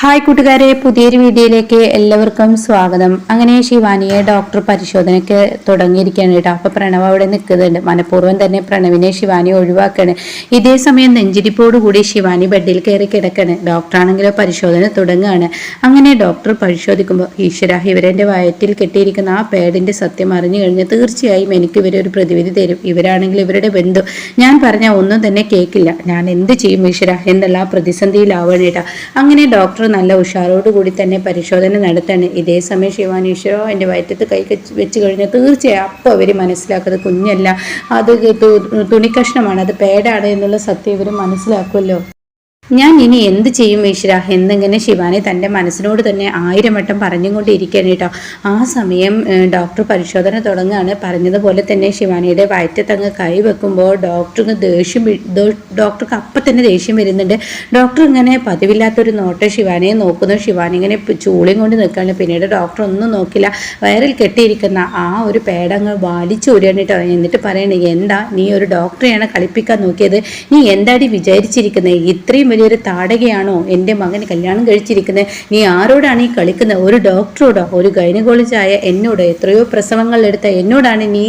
Hi കൂട്ടുകാരെ പുതിയൊരു വീഡിയോയിലേക്ക് എല്ലാവർക്കും സ്വാഗതം. അങ്ങനെ ശിവാനിയെ ഡോക്ടർ പരിശോധനയ്ക്ക് തുടങ്ങിയിരിക്കുകയാണ് കേട്ടോ. അപ്പൊ പ്രണവ് അവിടെ നിൽക്കുന്നുണ്ട്. മനഃപൂർവം തന്നെ പ്രണവിനെ ശിവാനി ഒഴിവാക്കാണ്. ഇതേ സമയം നെഞ്ചിരിപ്പോടുകൂടി ശിവാനി ബെഡിൽ കയറി കിടക്കാണ്. ഡോക്ടറാണെങ്കിലോ പരിശോധന തുടങ്ങുകയാണ്. അങ്ങനെ ഡോക്ടർ പരിശോധിക്കുമ്പോൾ ഈശ്വര ഇവരെന്റെ വയറ്റിൽ കെട്ടിയിരിക്കുന്ന ആ പേഡിന്റെ സത്യം അറിഞ്ഞു കഴിഞ്ഞാൽ തീർച്ചയായും എനിക്ക് ഇവരൊരു പ്രതിവിധി തരും. ഇവരാണെങ്കിൽ ഇവരുടെ ബന്ധു. ഞാൻ പറഞ്ഞ ഒന്നും തന്നെ കേൾക്കില്ല ഞാൻ എന്ത് ചെയ്യും ഈശ്വര? എന്നുള്ള ആ പ്രതിസന്ധിയിലാവണേട്ടാ അങ്ങനെ ഡോക്ടർ നല്ല ഉഷാറോടുകൂടി തന്നെ പരിശോധന നടത്താണ്. ഇതേ സമയം ശിവാനീശ്വരോ എന്റെ വയറ്റത്ത് കൈ വെച്ച് കഴിഞ്ഞാൽ തീർച്ചയായും അപ്പോൾ അവർ മനസ്സിലാക്കുന്നത് കുഞ്ഞല്ല. അത് തുണിക്കഷ്ണമാണ്. അത് പേടാണ് എന്നുള്ള സത്യം ഇവർ മനസ്സിലാക്കുമല്ലോ. ഞാൻ ഇനി എന്ത് ചെയ്യും ഈശ്വര? എന്നിങ്ങനെ ശിവാനി തന്റെ മനസ്സിനോട് തന്നെ ആയിരം വട്ടം പറഞ്ഞുകൊണ്ടിരിക്കുകയാണ് കേട്ടോ. ആ സമയം ഡോക്ടർ പരിശോധന തുടങ്ങുകയാണ്. പറഞ്ഞതുപോലെ തന്നെ ശിവാനിയുടെ വയറ്റത്തങ്ങ് കൈവെക്കുമ്പോൾ ഡോക്ടർക്ക് ദേഷ്യം ഡോക്ടർക്ക് അപ്പം തന്നെ ദേഷ്യം വരുന്നുണ്ട്. ഡോക്ടർ ഇങ്ങനെ പതിവില്ലാത്തൊരു നോട്ടം ശിവാനിയെ നോക്കുന്നു. ശിവാനി ഇങ്ങനെ ചൂളിയും കൊണ്ട് നിൽക്കുകയാണ്. പിന്നീട് ഡോക്ടർ ഒന്നും നോക്കില്ല. വയറിൽ കെട്ടിയിരിക്കുന്ന ആ ഒരു പേടങ്ങ് വലിച്ചൂരിയാണ് കേട്ടോ. എന്നിട്ട് പറയണേ എന്താ? നീ ഒരു ഡോക്ടറെയാണ് കളിപ്പിക്കാൻ നോക്കിയത്. നീ എന്താടി വിചാരിച്ചിരിക്കുന്നത് ഇത്രയും വലിയൊരു താടകയാണോ എന്റെ മകന് കല്യാണം കഴിച്ചിരിക്കുന്നത്? നീ ആരോടാണ് ഈ കളിക്കുന്നത്? ഒരു ഡോക്ടറോടോ ഒരു ഗൈനക്കോളജായ എന്നോട് എത്രയോ പ്രസവങ്ങൾ എടുത്ത എന്നോടാണ് നീ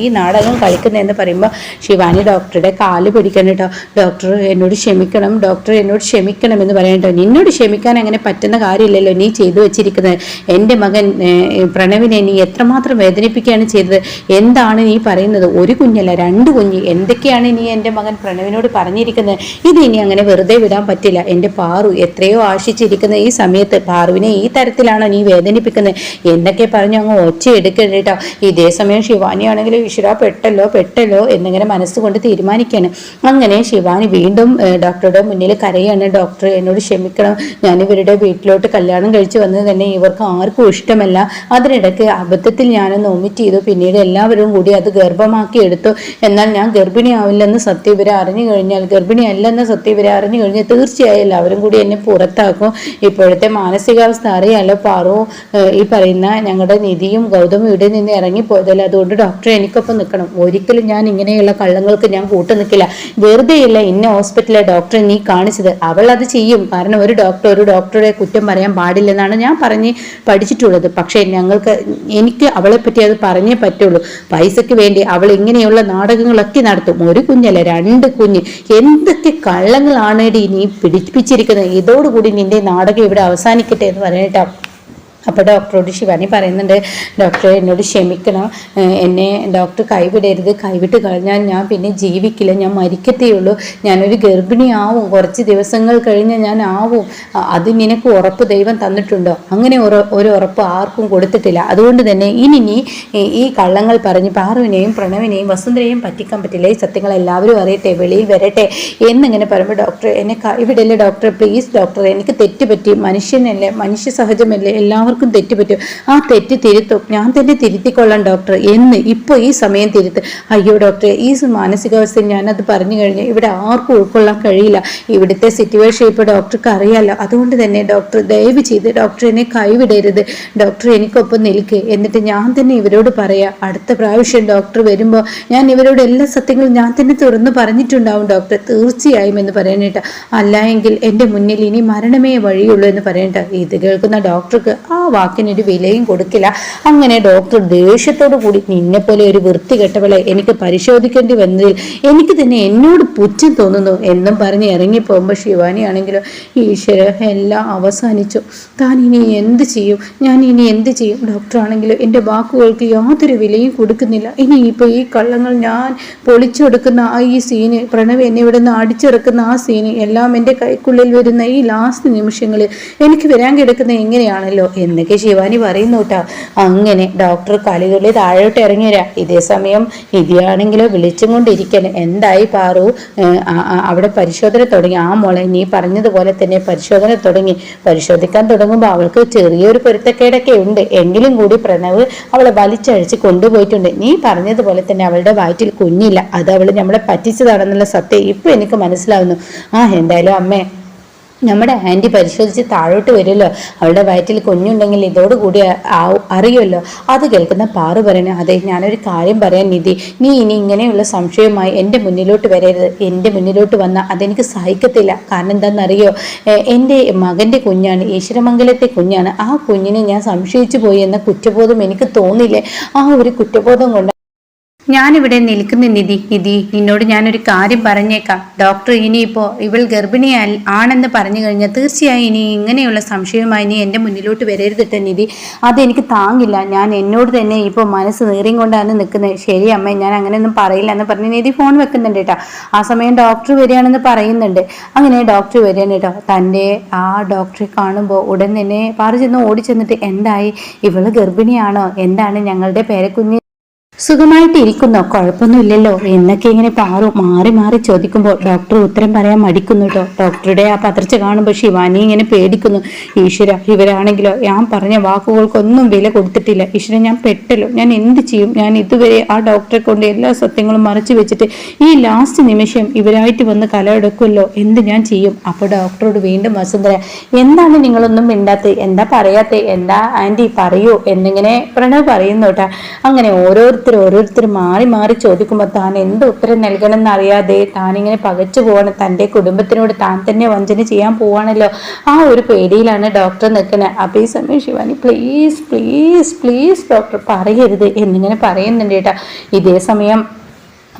ഈ നാടകം കളിക്കുന്നത് എന്ന് പറയുമ്പോൾ ശിവാനി ഡോക്ടറുടെ കാൽ പിടിക്കണം കേട്ടോ. ഡോക്ടർ എന്നോട് ക്ഷമിക്കണം ഡോക്ടർ എന്നോട് ക്ഷമിക്കണം എന്ന് പറയണ്ടോ നിന്നോട് ക്ഷമിക്കാൻ അങ്ങനെ പറ്റുന്ന കാര്യമില്ലല്ലോ നീ ചെയ്തു വെച്ചിരിക്കുന്നത്. എന്റെ മകൻ പ്രണവിനെ നീ എത്രമാത്രം വേദനിപ്പിക്കുകയാണ് ചെയ്തത്? എന്താണ് നീ പറയുന്നത്? ഒരു കുഞ്ഞല്ല രണ്ട് കുഞ്ഞ്. എന്തൊക്കെയാണ് നീ എന്റെ മകൻ പ്രണവിനോട് പറഞ്ഞിരിക്കുന്നത്? ഇത് ഇനി അങ്ങനെ വെറുതെ വിടാൻ പറ്റില്ല. എന്റെ പാറു എത്രയോ ആശിച്ചിരിക്കുന്ന ഈ സമയത്ത് പാറുവിനെ ഈ തരത്തിലാണോ നീ വേദനിപ്പിക്കുന്നത്? എന്നൊക്കെ പറഞ്ഞു അങ്ങ് ഒച്ച കേട്ടോ. ഇതേ സമയം ശിവാനി ആണെങ്കിലും ഈശ്വര പെട്ടല്ലോ പെട്ടല്ലോ എന്നിങ്ങനെ മനസ്സുകൊണ്ട് തീരുമാനിക്കുകയാണ്. അങ്ങനെ ശിവാനി വീണ്ടും ഡോക്ടറുടെ മുന്നിൽ കരയാണ്. ഡോക്ടർ എന്നോട് ക്ഷമിക്കണം. ഞാൻ ഇവരുടെ വീട്ടിലോട്ട് കല്യാണം കഴിച്ചു വന്നത് തന്നെ ഇവർക്ക് ആർക്കും ഇഷ്ടമല്ല. അതിനിടയ്ക്ക് അബദ്ധത്തിൽ ഞാനൊന്ന് ഒമിറ്റ് ചെയ്തു. പിന്നീട് എല്ലാവരും കൂടി അത് ഗർഭമാക്കി എടുത്തു. എന്നാൽ ഞാൻ ഗർഭിണിയാവില്ലെന്ന് സത്യം ഇവരെ അറിഞ്ഞു കഴിഞ്ഞാൽ ഗർഭിണിയല്ലെന്ന് സത്യം ഇവരെ അറിഞ്ഞു കഴിഞ്ഞാൽ തീർച്ചയായും എല്ലാവരും കൂടി എന്നെ പുറത്താക്കും. ഇപ്പോഴത്തെ മാനസികാവസ്ഥ അറിയാലോ പാറു ഈ പറയുന്ന ഞങ്ങളുടെ നിധിയും ഗൗതമും ഇവിടെ നിന്ന് ഇറങ്ങിപ്പോയതല്ല? അതുകൊണ്ട് ഡോക്ടർ എനിക്കൊപ്പം നിൽക്കണം ഒരിക്കലും ഞാൻ ഇങ്ങനെയുള്ള കള്ളങ്ങൾക്ക് ഞാൻ കൂട്ടു നിൽക്കില്ല വെറുതെയില്ല ഇന്ന ഹോസ്പിറ്റലിലെ ഡോക്ടറെ നീ കാണിച്ചത്. അവൾ അത് ചെയ്യും. കാരണം ഒരു ഡോക്ടർ ഒരു ഡോക്ടറെ കുറ്റം പറയാൻ പാടില്ലെന്നാണ് ഞാൻ പറഞ്ഞ് പഠിച്ചിട്ടുള്ളത്. പക്ഷേ ഞങ്ങൾക്ക് എനിക്ക് അവളെ പറ്റി അത് പറഞ്ഞേ പറ്റുള്ളൂ. പൈസയ്ക്ക് വേണ്ടി അവൾ ഇങ്ങനെയുള്ള നാടകങ്ങളൊക്കെ നടത്തും. ഒരു കുഞ്ഞല്ല രണ്ട് കുഞ്ഞ്. എന്തൊക്കെ കള്ളങ്ങളാണ് നീ പിടിപ്പിച്ചിരിക്കുന്നത് ഇതോടുകൂടി നിന്റെ നാടകം ഇവിടെ അവസാനിക്കട്ടെ എന്ന് പറഞ്ഞിട്ടാ അപ്പോൾ ഡോക്ടറോട് ശിവാനി പറയുന്നുണ്ട് ഡോക്ടറെ എന്നോട് ക്ഷമിക്കണം. എന്നെ ഡോക്ടർ കൈവിടരുത്. കൈവിട്ട് കഴിഞ്ഞാൽ ഞാൻ പിന്നെ ജീവിക്കില്ല. ഞാൻ മരിക്കത്തേ ഉള്ളൂ. ഞാനൊരു ഗർഭിണിയാവും കുറച്ച് ദിവസങ്ങൾ കഴിഞ്ഞ് ഞാൻ ആവും. അത് നിനക്ക് ഉറപ്പ് ദൈവം തന്നിട്ടുണ്ടോ? അങ്ങനെ ഒരു ഉറപ്പ് ആർക്കും കൊടുത്തിട്ടില്ല. അതുകൊണ്ട് തന്നെ ഇനി നീ ഈ- കള്ളങ്ങൾ പറഞ്ഞ് പാറുവിനെയും പ്രണവിനെയും വസുന്ധരയും പറ്റിക്കാൻ പറ്റില്ല. ഈ സത്യങ്ങൾ എല്ലാവരും അറിയട്ടെ വെളിയിൽ വരട്ടെ എന്നിങ്ങനെ പറയുമ്പോൾ ഡോക്ടർ എന്നെ കൈവിടല്ലേ ഡോക്ടർ പ്ലീസ് ഡോക്ടർ എനിക്ക് തെറ്റ് പറ്റി. മനുഷ്യനല്ലേ മനുഷ്യ സഹജമല്ലേ? എല്ലാവർക്കും തെറ്റ് പറ്റും. ആ തെറ്റ് തിരുത്തും. ഞാൻ തന്നെ തിരുത്തിക്കൊള്ളാം ഡോക്ടർ എന്ന് ഇപ്പോൾ ഈ സമയം തിരുത്ത്. അയ്യോ ഡോക്ടർ ഈ മാനസികാവസ്ഥയിൽ ഞാനത് പറഞ്ഞു കഴിഞ്ഞാൽ ഇവിടെ ആർക്കും ഉൾക്കൊള്ളാൻ കഴിയില്ല. ഇവിടുത്തെ സിറ്റുവേഷൻ ഇപ്പോൾ ഡോക്ടർക്ക് അറിയാലോ. അതുകൊണ്ട് തന്നെ ഡോക്ടർ ദയവ് ചെയ്ത് ഡോക്ടർ എന്നെ കൈവിടരുത്. ഡോക്ടർ എനിക്കൊപ്പം നിൽക്ക്. എന്നിട്ട് ഞാൻ തന്നെ ഇവരോട് പറയാം. അടുത്ത പ്രാവശ്യം ഡോക്ടർ വരുമ്പോൾ ഞാൻ ഇവരോട് എല്ലാ സത്യങ്ങളും ഞാൻ തന്നെ തുറന്ന് പറഞ്ഞിട്ടുണ്ടാവും ഡോക്ടർ തീർച്ചയായും എന്ന് പറയാനായിട്ട് അല്ല എങ്കിൽ എന്റെ മുന്നിൽ ഇനി മരണമേ വഴിയുള്ളൂ എന്ന് പറയണ്ട ഇത് കേൾക്കുന്ന ഡോക്ടർക്ക് ആ വാക്കിനൊരു വിലയും കൊടുക്കില്ല. അങ്ങനെ ഡോക്ടർ ദേഷ്യത്തോടു കൂടി നിന്നെ പോലെ ഒരു വൃത്തി കെട്ടവളെ എനിക്ക് പരിശോധിക്കേണ്ടി വന്നതിൽ എനിക്ക് തന്നെ എന്നോട് പുച്ഛം തോന്നുന്നു എന്നും പറഞ്ഞ് ഇറങ്ങിപ്പോകുമ്പോൾ ശിവാനി ആണെങ്കിലോ ഈശ്വര എല്ലാം അവസാനിച്ചു. താൻ ഇനി എന്ത് ചെയ്യും? ഞാൻ ഇനി എന്ത് ചെയ്യും? ഡോക്ടർ ആണെങ്കിലും എന്റെ വാക്കുകൾക്ക് യാതൊരു വിലയും കൊടുക്കുന്നില്ല. ഇനി ഇപ്പോൾ ഈ കള്ളങ്ങൾ ഞാൻ പൊളിച്ചെടുക്കുന്ന ആ ഈ സീന് പ്രണവ് എന്നെ ഇവിടെ നിന്ന് അടിച്ചിറക്കുന്ന ആ സീന് എല്ലാം എന്റെ കൈക്കുള്ളിൽ വരുന്ന ഈ ലാസ്റ്റ് നിമിഷങ്ങളിൽ എനിക്ക് വരാൻ കിടക്കുന്ന എങ്ങനെയാണല്ലോ എന്നൊക്കെ ശിവാനി പറയുന്നു കേട്ടോ. അങ്ങനെ ഡോക്ടർ കളികളിൽ താഴോട്ട് ഇറങ്ങി വരാം. ഇതേ സമയം ഇതിയാണെങ്കിലോ വിളിച്ചും കൊണ്ടിരിക്കാൻ എന്തായി പാറു? അവിടെ പരിശോധന തുടങ്ങി. ആ മോളെ നീ പറഞ്ഞതുപോലെ തന്നെ പരിശോധന തുടങ്ങി. പരിശോധിക്കാൻ തുടങ്ങുമ്പോൾ അവൾക്ക് ചെറിയൊരു പൊരുത്തക്കേടൊക്കെ ഉണ്ട്. എങ്കിലും കൂടി പ്രണവ് അവളെ വലിച്ചഴിച്ച് കൊണ്ടുപോയിട്ടുണ്ട്. നീ പറഞ്ഞതുപോലെ തന്നെ അവളുടെ വയറ്റിൽ കുഞ്ഞില്ല. അത് അവൾ നമ്മളെ പറ്റിച്ചതാണെന്നുള്ള സത്യം ഇപ്പൊ എനിക്ക് മനസ്സിലാവുന്നു. ആ എന്തായാലും അമ്മേ നമ്മുടെ ആന്റി പരിശോധിച്ച് താഴോട്ട് വരുമല്ലോ. അവളുടെ വയറ്റിൽ കുഞ്ഞുണ്ടെങ്കിൽ ഇതോടുകൂടി അറിയുമല്ലോ. അത് കേൾക്കുന്ന പാറു പറയുന്നു അതെ ഞാനൊരു കാര്യം പറയാൻ നിധി. നീ ഇനി ഇങ്ങനെയുള്ള സംശയവുമായി എന്റെ മുന്നിലോട്ട് വരരുത്. എന്റെ മുന്നിലോട്ട് വന്നാൽ അതെനിക്ക് സഹിക്കത്തില്ല. കാരണം എന്താണെന്നറിയോ? എന്റെ മകന്റെ കുഞ്ഞാണ് ഈശ്വരമംഗലത്തെ കുഞ്ഞാണ്. ആ കുഞ്ഞിനെ ഞാൻ സംശയിച്ചു പോയി എന്ന കുറ്റബോധം എനിക്ക് തോന്നില്ലേ? ആ ഒരു കുറ്റബോധം കൊണ്ട് ഞാനിവിടെ നിൽക്കുന്ന നിധി നിധി നിന്നോട് ഞാനൊരു കാര്യം പറഞ്ഞേക്കാം. ഡോക്ടർ ഇനിയിപ്പോ ഇവൾ ഗർഭിണി ആണെന്ന് പറഞ്ഞു കഴിഞ്ഞാൽ തീർച്ചയായും ഇനി ഇങ്ങനെയുള്ള സംശയമായി നീ എന്റെ മുന്നിലോട്ട് വരരുതിട്ട നിധി. അതെനിക്ക് താങ്ങില്ല. ഞാൻ എന്നോട് തന്നെ ഇപ്പോൾ മനസ്സ് നീറിയും കൊണ്ടാണ് നിൽക്കുന്നത്. ശരി അമ്മ ഞാൻ അങ്ങനെയൊന്നും പറയില്ല എന്ന് പറഞ്ഞ് നിധി ഫോൺ വെക്കുന്നുണ്ട് കേട്ടോ ആ സമയം ഡോക്ടർ വരികയാണെന്ന് പറയുന്നുണ്ട്. അങ്ങനെ ഡോക്ടർ വരികയാണ് കേട്ടോ തന്റെ ആ ഡോക്ടറെ കാണുമ്പോൾ ഉടൻ തന്നെ പാറു ചെന്ന് എന്തായി? ഇവൾ ഗർഭിണിയാണോ? എന്താണ് ഞങ്ങളുടെ പേരക്കുഞ്ഞ്? സുഖമായിട്ട് ഇരിക്കുന്നോ കുഴപ്പമൊന്നുമില്ലല്ലോ. എന്നൊക്കെ ഇങ്ങനെ പാറു മാറി മാറി ചോദിക്കുമ്പോൾ ഡോക്ടർ ഉത്തരം പറയാൻ മടിക്കുന്നു കേട്ടോ ഡോക്ടറുടെ ആ പത്രച്ച കാണുമ്പോൾ ശിവാനി ഇങ്ങനെ പേടിക്കുന്നു. ഈശ്വര ഇവരാണെങ്കിലോ? ഞാൻ പറഞ്ഞ വാക്കുകൾക്കൊന്നും വില കൊടുത്തിട്ടില്ല. ഈശ്വര ഞാൻ പെട്ടല്ലോ. ഞാൻ എന്ത് ചെയ്യും? ഞാൻ ഇതുവരെ ആ ഡോക്ടറെ കൊണ്ട് എല്ലാ സത്യങ്ങളും മറച്ചു വെച്ചിട്ട് ഈ ലാസ്റ്റ് നിമിഷം ഇവരായിട്ട് വന്ന് കലയെടുക്കുമല്ലോ? എന്ത് ഞാൻ ചെയ്യും? അപ്പോൾ ഡോക്ടറോട് വീണ്ടും വസുന്ധര എന്താണ് നിങ്ങളൊന്നും മിണ്ടാത്തത് എന്താ പറയാത്തത് എന്താ ആന്റി പറയൂ? എന്നിങ്ങനെ പ്രണവ് പറയുന്നു കേട്ടാ അങ്ങനെ ഓരോരുത്തർ ഓരോരുത്തർ മാറി മാറി ചോദിക്കുമ്പോൾ താൻ എന്ത് ഉത്തരം നൽകണമെന്ന് താൻ ഇങ്ങനെ പകച്ചു പോവാണ്. തന്റെ കുടുംബത്തിനോട് താൻ തന്നെ വഞ്ചന ചെയ്യാൻ പോവാണല്ലോ. ആ ഒരു പേടിയിലാണ് ഡോക്ടർ നിൽക്കുന്നത്. അപ്പോൾ ഈ സമയം Shivani please please please doctor പറയരുത് എന്നിങ്ങനെ പറയുന്നുണ്ട് കേട്ടോ. ഇതേ സമയം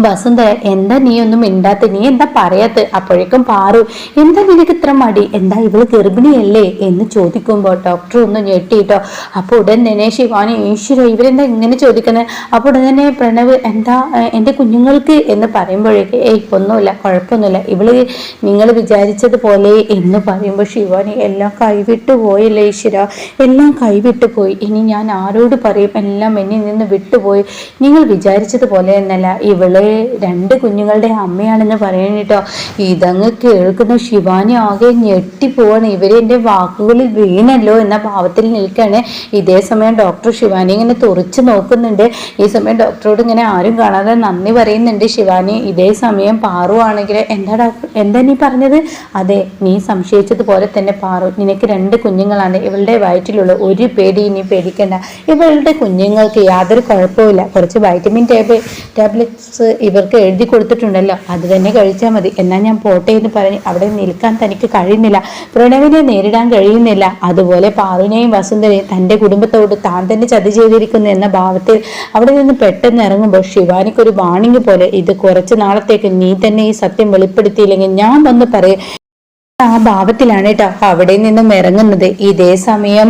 വസുന്ധര എന്താ നീ ഒന്നും മിണ്ടാത്ത? നീ എന്താ പറയാത്ത? അപ്പോഴേക്കും പാറു എന്താ നിനക്ക് ഇത്ര മടി? എന്താ ഇവൾ ഗർഭിണിയല്ലേ? എന്ന് ചോദിക്കുമ്പോൾ ഡോക്ടർ ഒന്ന് ഞെട്ടിട്ടോ അപ്പോൾ ഉടൻ തന്നെ ശിവാനി ഈശ്വര ഇവരെന്താ ഇങ്ങനെ ചോദിക്കുന്നത് അപ്പോൾ ഉടൻ തന്നെ പ്രണവ് എന്താ എന്റെ കുഞ്ഞുങ്ങൾക്ക്? എന്ന് പറയുമ്പോഴേക്ക് ഏയ് ഒന്നുമില്ല കുഴപ്പമൊന്നുമില്ല. ഇവൾ നിങ്ങൾ വിചാരിച്ചതുപോലെ എന്ന് പറയുമ്പോൾ ശിവാനി എല്ലാം കൈവിട്ടു പോയല്ലേ ഈശ്വര? എല്ലാം കൈവിട്ടു പോയി. ഇനി ഞാൻ ആരോട് പറയും? എല്ലാം എന്നിൽ നിന്ന് വിട്ടുപോയി. നിങ്ങൾ വിചാരിച്ചതുപോലെ എന്നല്ല. ഇവൾ രണ്ട് കുഞ്ഞുങ്ങളുടെ അമ്മയാണെന്ന് പറയണിട്ടോ ഇതങ്ങ് കേൾക്കുന്ന. ശിവാനി ആകെ ഞെട്ടിപ്പോവാണ് ഇവർ എന്റെ വാക്കുകളിൽ വീണല്ലോ എന്ന ഭാവത്തിൽ നിൽക്കുകയാണ് ഇതേ സമയം ഡോക്ടർ ശിവാനി ഇങ്ങനെ തുറച്ചു നോക്കുന്നുണ്ട്. ഈ സമയം ഡോക്ടറോട് ഇങ്ങനെ ആരും കാണാതെ നന്ദി പറയുന്നുണ്ട് ശിവാനി. ഇതേ സമയം പാറു ആണെങ്കിൽ എന്താ ഡോക്ടർ എന്താ നീ പറഞ്ഞത്? അതെ നീ സംശയിച്ചതുപോലെ തന്നെ പാറു. നിനക്ക് രണ്ട് കുഞ്ഞുങ്ങളാണ്. ഇവളുടെ വയറ്റിലുള്ള ഒരു പേടി ഇനി പേടിക്കേണ്ട. ഇവളുടെ കുഞ്ഞുങ്ങൾക്ക് യാതൊരു കുഴപ്പമില്ല കുറച്ച് വൈറ്റമിൻ ടാബ്ലെ ടാബ്ലറ്റ്സ് ഇവർക്ക് എഴുതി കൊടുത്തിട്ടുണ്ടല്ലോ. അത് തന്നെ കഴിച്ചാൽ മതി. എന്നാൽ ഞാൻ പോട്ടെ എന്ന് പറഞ്ഞ് അവിടെ നിൽക്കാൻ തനിക്ക് കഴിയുന്നില്ല. പ്രണവിനെ നേരിടാൻ കഴിയുന്നില്ല. അതുപോലെ പാറുവിനെയും വസുന്ധരയും തന്റെ കുടുംബത്തോട് താൻ തന്നെ ചതി ചെയ്തിരിക്കുന്നു എന്ന ഭാവത്തിൽ അവിടെ നിന്ന് പെട്ടെന്ന് ഇറങ്ങുമ്പോൾ ശിവാനിക്ക് ഒരു വാണിംഗ് പോലെ ഇത് കുറച്ച് നാളത്തേക്ക് നീ തന്നെ ഈ സത്യം വെളിപ്പെടുത്തിയില്ലെങ്കിൽ ഞാൻ വന്ന് പറയും. ആ ഭാവത്തിലാണ് കേട്ടോ അവിടെ നിന്നും ഇറങ്ങുന്നത്. ഇതേ സമയം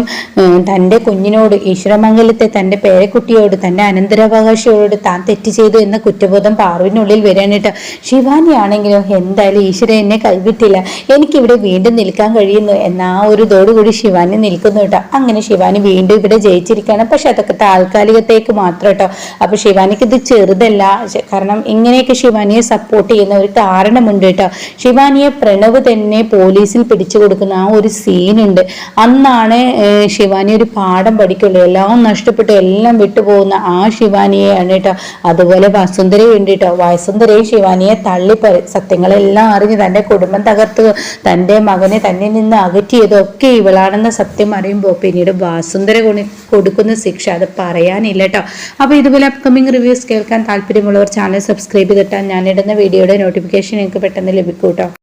തന്റെ കുഞ്ഞിനോട് ഈശ്വരമംഗലത്തെ തന്റെ പേരക്കുട്ടിയോട് തന്റെ അനന്തരാവകാശിയോട് താൻ തെറ്റ് ചെയ്തു എന്ന കുറ്റബോധം പാറുവിനുള്ളിൽ വരികയാണ് കേട്ടോ ശിവാനി ആണെങ്കിലും എന്തായാലും ഈശ്വരൻ എന്നെ കൈവിട്ടില്ല എനിക്കിവിടെ വീണ്ടും നിൽക്കാൻ കഴിയുന്നു എന്ന ആ ഒരു ഇതോടുകൂടി ശിവാനി നിൽക്കുന്നു കേട്ടോ അങ്ങനെ ശിവാനി വീണ്ടും ഇവിടെ ജയിച്ചിരിക്കുകയാണ്. പക്ഷെ അതൊക്കെ താൽക്കാലികത്തേക്ക് മാത്രം കേട്ടോ അപ്പൊ ശിവാനിക്ക് ഇത് ചെറുതല്ല. കാരണം ഇങ്ങനെയൊക്കെ ശിവാനിയെ സപ്പോർട്ട് ചെയ്യുന്ന ഒരു കാരണമുണ്ട് കേട്ടോ ശിവാനിയെ പ്രണവ് തന്നെ പോലീസിൽ പിടിച്ചു കൊടുക്കുന്ന ആ ഒരു സീനുണ്ട്. അന്നാണ് ശിവാനി ഒരു പാഠം പഠിക്കുള്ളൂ. എല്ലാം നഷ്ടപ്പെട്ട് എല്ലാം വിട്ടുപോകുന്ന ആ ശിവാനിയെയാണ് കേട്ടോ. അതുപോലെ വസുന്ധരയുണ്ട് വേണ്ടിട്ടോ വസുന്ധരയും ശിവാനിയെ തള്ളിപ്പറി സത്യങ്ങളെല്ലാം അറിഞ്ഞ് തന്റെ കുടുംബം തകർത്ത്. തന്റെ മകനെ തന്നെ നിന്ന് അകറ്റിയതൊക്കെ ഇവളാണെന്ന സത്യം അറിയുമ്പോൾ പിന്നീട് വാസുന്ധര കൊടുക്കുന്ന ശിക്ഷ അത് പറയാനില്ല കേട്ടോ. അപ്പോൾ ഇതുപോലെ അപ്കമിങ് റിവ്യൂസ് കേൾക്കാൻ താല്പര്യമുള്ളവർ ചാനൽ സബ്സ്ക്രൈബ് ചെയ്തിട്ടാൽ ഞാനിടുന്ന വീഡിയോയുടെ നോട്ടിഫിക്കേഷൻ നിങ്ങൾക്ക് പെട്ടെന്ന് ലഭിക്കും കേട്ടോ.